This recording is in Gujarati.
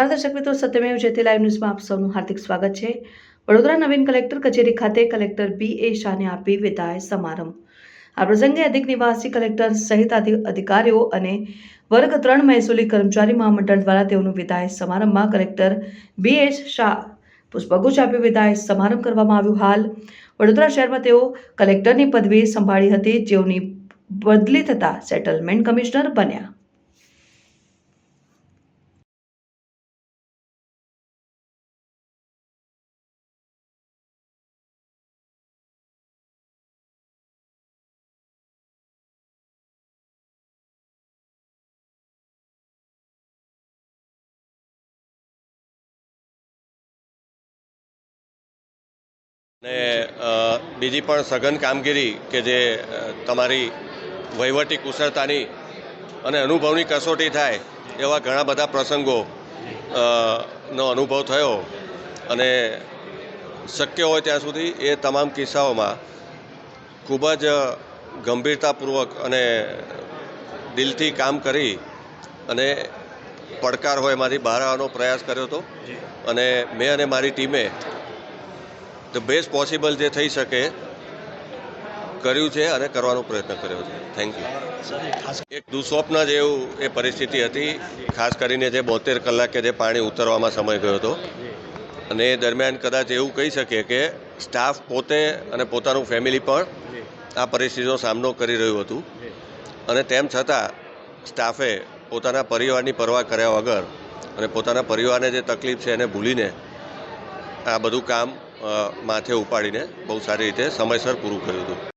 નમસ્કાર, દર્શક મિત્રો સત્યમેવ જયતે લાઈવ ન્યૂઝમાં આપ સૌનું હાર્દિક સ્વાગત છે. વડોદરા નવીન કલેક્ટર કચેરી ખાતે કલેક્ટર બી. એ. શાહને આપી વિદાય સમારંભ. આ પ્રસંગે અધિક નિવાસી કલેક્ટર સહિત અધિકારીઓ અને વર્ગ ત્રણ મહેસૂલી કર્મચારી મહામંડળ દ્વારા તેઓનું વિદાય સમારંભમાં કલેક્ટર બી. એસ શાહ પુષ્પગુચ્છ આપી વિદાય સમારંભ કરવામાં આવ્યું હાલ. વડોદરા શહેરમાં તેઓ કલેક્ટરની પદવી સંભાળી હતી, જેઓની બદલી થતાં સેટલમેન્ટ કમિશનર બન્યા. ને બીજી પણ સઘન કામગીરી કે જે તમારી વહીવટી કુશળતાની અને અનુભવની કસોટી થાય એવા ઘણા બધા પ્રસંગો નો અનુભવ થયો અને શક્ય હોય ત્યાં સુધી એ તમામ કિસ્સાઓમાં ખૂબ જ ગંભીરતાપૂર્વક અને દિલથી કામ કરી અને પડકાર હોય એમાંથી બહાર આવવાનો પ્રયાસ કર્યો હતો. અને મેં અને મારી ટીમે ધ બેસ્ટ પોસિબલ જે થઈ શકે, કર્યું છે અને કરવાનો પ્રયત્ન કર્યો છે. થેન્ક યુ એક દુસ્વપ્ન જેવું એ પરિસ્થિતિ હતી, ખાસ કરીને જે બોતેર કલાકે જે પાણી ઉતરવામાં સમય ગયો હતો. અને એ દરમિયાન કદાચ એવું કહી શકીએ કે સ્ટાફ પોતે અને પોતાનું ફેમિલી પણ આ પરિસ્થિતિનો સામનો કરી રહ્યું હતું. અને તેમ છતાં સ્ટાફે પોતાના પરિવારની પરવા કર્યા વગર અને પોતાના પરિવારને જે તકલીફ છે એને ભૂલીને આ બધું કામ માથે ઉપાડીને બહુ સારી રીતે સમયસર પૂરું કર્યું હતું.